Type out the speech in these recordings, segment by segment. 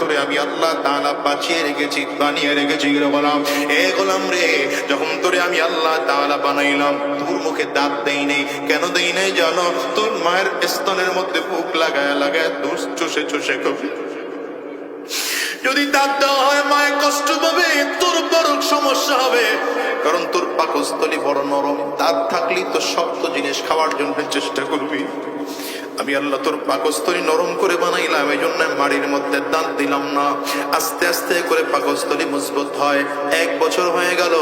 তোরে আমি আল্লাহ তাআলা বাঁচিয়ে রেখেছি, বানিয়ে রেখেছি রে গোলাম। এ গোলাম রে, যখন তোরে আমি আল্লাহ তাআলা বানাইলাম, তোর মুখে দাঁত দেই নেই, কেন দেই নাই জানো? তোর মায়ের স্তনের মধ্যে বুক লাগায় লাগায় দুষ চষে চষে কবি। যদি দাঁত দেওয়া হয়, মায়ের কষ্ট পাবে, তোর বড় সমস্যা হবে। কারণ তোর পাকস্থলী বড় নরম, দাঁত থাকলেই তো শক্ত জিনিস খাওয়ার জন্য চেষ্টা করবি। আমি আল্লাহ তোর পাকস্থলী নরম করে বানাইলাম এই জন্য মাড়ির মধ্যে দাঁত দিলাম না। আস্তে আস্তে করে পাকস্থলী মজবুত হয়। এক বছর হয়ে গেল,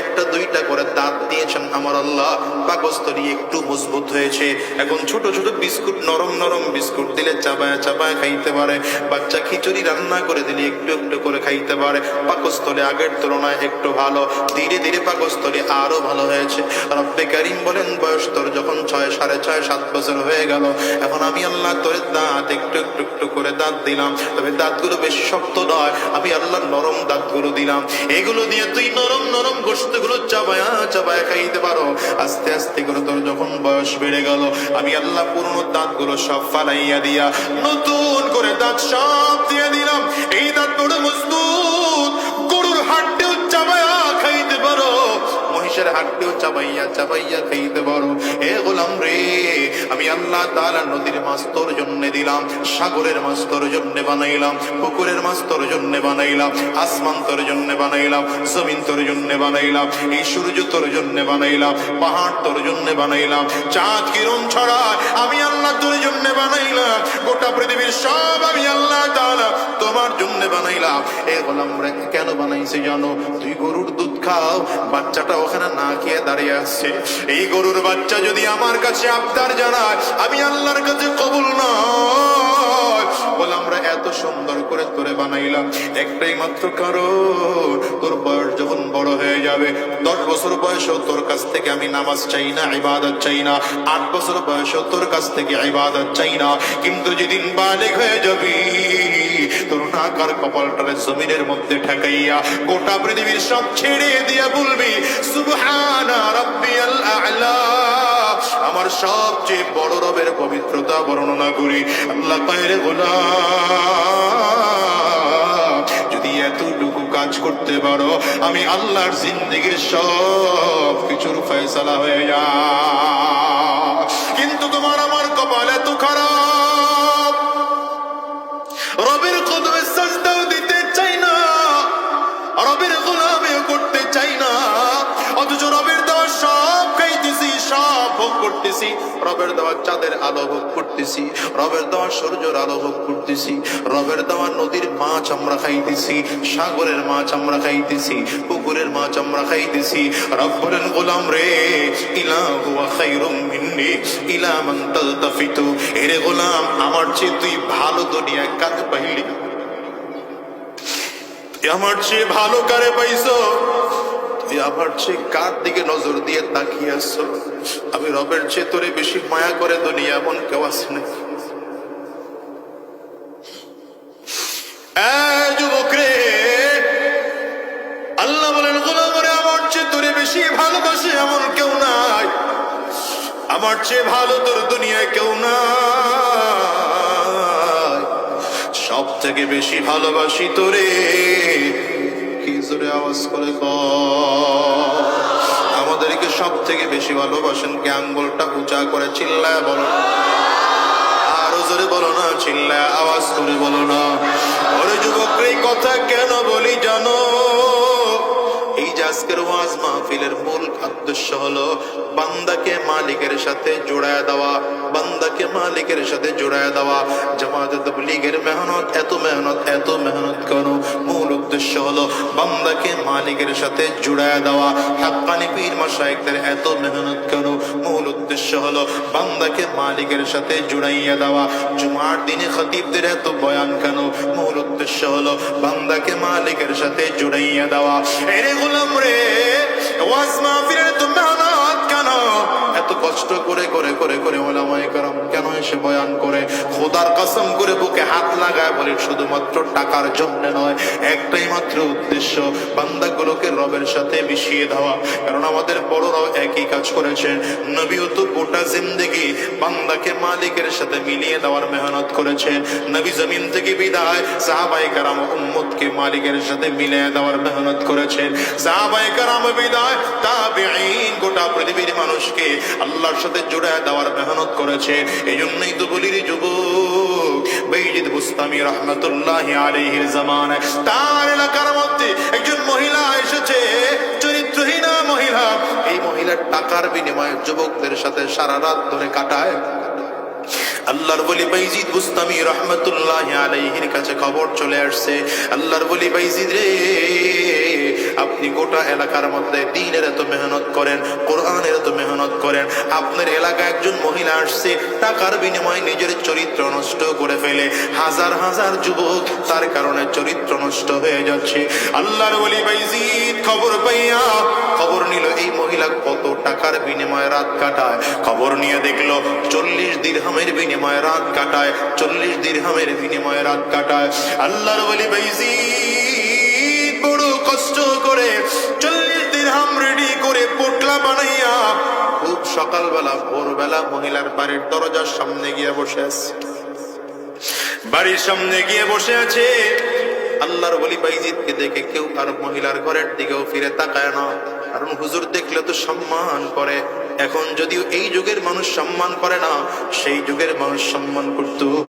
একটা দুইটা করে দাঁত দিয়েছেন আমার আল্লাহ। পাকস্থলী একটু মজবুত হয়েছে। এখন ছোট ছোট বিস্কুট, নরম নরম বিস্কুট দিলে চাবায় চাবায় খাইতে পারে। বাচ্চা খিচুড়ি রান্না করে দিলে একটু একটু করে খাইতে পারে। পাকস্থলে আগের তুলনায় একটু ভালো। ধীরে ধীরে পাকস্থলে আরও ভালো হয়েছে। রব্বে কারিম বলেন, বয়স তোর যখন ছয়, সাড়ে ছয়, সাত বছর হয়ে গেল। এখন আমি আল্লাহ তোর দাঁত একটু একটু একটু করে দাঁত দিলাম। তবে দাঁতগুলো বেশি শক্ত নয়। আমি আল্লাহ নরম দাঁতগুলো দিলাম। এগুলো দিয়ে তুই নরম নরম গোষ্ঠগুলো চাবায়া চাবায়া খাইতে পারো। আস্তে আস্তে করে তোর যখন বয়স বেড়ে গেল, আমি আল্লাহ পুরনো দাঁতগুলো সব ফালাইয়া দিয়া নতুন করে দাঁত সব দিয়ে দিলাম। এই দাঁত বড় মজবুত, গরুর হাড্ডেও চাবায়া খাইতে পারো। মহিষের হাড্ডেও চাবাইয়া চাবাইয়া খাইতে পারো। এ গোলাম রে আমি আল্লাহ তাআলা নদীর মাছ তোর জন্য দিলাম, সাগরের মাছ তোর জন্য বানাইলাম, পুকুরের মাছ তোর জন্য বানাইলাম, আসমান তোর জন্য বানাইলাম, জমিন তোর জন্য বানাইলাম, এই সূর্য তোর জন্য বানাইলাম, পাহাড় তোর জন্য বানাইলাম, চাঁদ কিরণ ছড়া আমি আল্লাহ তোর জন্য বানাইলাম, গোটা পৃথিবীর সব আমি আল্লাহ তাআলা তোমার জন্য বানাইলাম। এ গোলাম রে, কেন বানাইছে জানো? তুই গরুর দুধ খাও, বাচ্চাটা ওখানে না খেয়ে দাঁড়িয়ে আসছে এই গরুর বাচ্চা যদি আমার কাছে আবদার জানায় আমি আল্লাহর কাছে কবুল নয় বলে, আমরা এত সুন্দর করে তোরে বানাইলাম, একটাই মাত্র কারণ, তোর বয়স যখন বড় হয়ে যাবে, দশ বছর বয়সেও তোর কাছ থেকে আমি নামাজ চাই না, ইবাদত চাই না, আট বছর বয়সেও তোর কাছ থেকে ইবাদত চাই না। কিন্তু যেদিন বালেক হয়ে যাবি তোর নাকার কপালটারে জমিনের মধ্যে ঠেকাইয়া গোটা পৃথিবীর সব ছেড়ে দিয়ে বলবি, সুবহানা রাব্বিয়াল আ'লা। আমার সবচেয়ে বড় রবের পবিত্রতা বর্ণনা করি, আল্লাহ পায়ের গোলাম। যদি এতটুকু কাজ করতে পারো, আমি আল্লাহর জিন্দগির সব কিছুর ফয়সালা হয়ে যা। করতেছি, রবের দেওয়া চাঁদের আলো ভোগ করতেছি, রবের দেওয়া সূর্যের আলো ভোগ করতেছি, রবের দেওয়া নদীর মাছ আমরা খাইতেছি, সাগরের মাছ আমরা খাইতেছি, পুকুরের মাছ আমরা খাইতেছি। রব বলেন, গোলাম রে, ইলাহু ওয়া খায়রুম মিন্নি, ইলা মান তালতাফিতু। এরে গোলাম, আমার চেয়ে তুই ভালো দুনিয়ায় কাজ পাইলি। আমার চেয়ে ভালো কারে পাইছো? তুই আমার চেয়ে কার দিকে নজর দিয়ে তাকিয়ে আসছো আমি রবের চেয়ে তোরে বেশি মায়া করে দুনিয়া এমন কেউ আছে না আল্লাহ বলেন গোলাম আমার চেয়ে তোরে বেশি ভালোবাসে এমন কেউ নাই। আমার চেয়ে ভালো তোর দুনিয়ায় কেউ নাই। সব থেকে বেশি ভালোবাসি তোরে জোরে আওয়াজ করে আমাদেরকে সব থেকে বেশি ভালোবাসেন কে? আঙ্গুলটা উঁচা করে চিল্লায় বলো আরও জোরে বলো না, চিল্লায় আওয়াজ করে বলো না। ওরে যুবক, এই কথা কেন বলি জানো? এই আজকের ওয়াজ মাহফিলের মূল উদ্দেশ্য হলো বান্দাকে মালিকের সাথে জোড়ায় দেওয়া, বান্দাকে মালিকের সাথে জোড়ায় দেওয়া। জামাতে তবলিগের মেহনত হলো বান্দাকে মালিকের সাথে জোড়ায় দেওয়া। হাক্কানি পীর মাশাইখদের এত মেহনত কেন মূল উদ্দেশ্য হলো বান্দাকে মালিকের সাথে জুড়াইয়া দেওয়া। জুমার দিনে খতিবদের এত বয়ান কেন? মূল উদ্দেশ্য হলো বান্দাকে মালিকের সাথে জুড়াইয়া দেওয়া। এরে গোলাম রে, ওয়াজ মাহফিলের তো মেহনত কেন? এত কষ্ট করে করে করে করে ওলামায়ে কারাম এসে বয়ান করে, খোদার কসম করে বুকে হাত লাগায় বলে, শুধুমাত্র টাকার জন্য নয়, একটাই মাত্র উদ্দেশ্য, বান্দাগুলোকে রবের সাথে মিশিয়ে দেওয়া। কারণ আমাদের বড়রাও একই কাজ করেছেন। নবীও তো গোটা জিন্দেগি বান্দাকে মালিকের সাথে মিলিয়ে দেওয়ার মেহনত করেছেন। নবী জমিন থেকে বিদায় সাহাবাই কারাম উম্মতকে মালিকের সাথে মিলিয়ে দেওয়ার মেহনত করেছেন। সাহাবাই কারাম বিদায় তাবেঈন গোটা পৃথিবীর মানুষকে আল্লাহর সাথে জুড়ে দেওয়ার মেহনত করেছে। এই যুবক বুস্তামি রহমতুল্লাহ জামানায়। তার এলাকার মধ্যে একজন মহিলা এসেছে মহিলা। এই মহিলার টাকার বিনিময়ে যুবকদের সাথে সারা রাত ধরে কাটায়। আল্লাহর বলি বাইজিদ বুস্তামি রহমতুল্লাহ আলাইহির কাছে খবর চলে আসছে। আল্লাহর বলি বাইজিদ রে আপনি গোটা এলাকার মধ্যে দিনের এত মেহনত করেন, কোরআনের এত মেহনত করেন, আপনার এলাকায় একজন মহিলা আসছে, টাকার বিনিময়ে নিজের চরিত্র নষ্ট করে ফেলে। হাজার হাজার যুবক তার কারণে চরিত্র নষ্ট হয়ে যাচ্ছে। আল্লাহর বলি বাইজিদ খবর পাইয়া খবর নিল, এই মহিলা কত টাকার বিনিময়ে রাত কাটায়। খবর নিয়ে দেখল, চল্লিশ দিরহামের বিনিময়ে রাত কাটায়, চল্লিশ দিরহামের বিনিময়ে রাত কাটায়। আল্লাহর বলি বাইজিদ বড় কষ্ট করে চল্লিশ দিরহাম রেডি করে পোটলা বানাইয়া খুব সকালবেলা, ভোরবেলা মহিলার বাড়ির দরজার সামনে গিয়ে বসে আছে। বাড়ির সামনে গিয়ে বসে আছে। আল্লাহর বলি বাইজিদকে দেখে কেউ আর মহিলার ঘরের দিকেও ফিরে তাকায় না। কারণ হুজুর দেখলে তো সম্মান করে। এখন যদিও এই যুগের মানুষ সম্মান করে না, সেই যুগের মানুষ সম্মান করতো।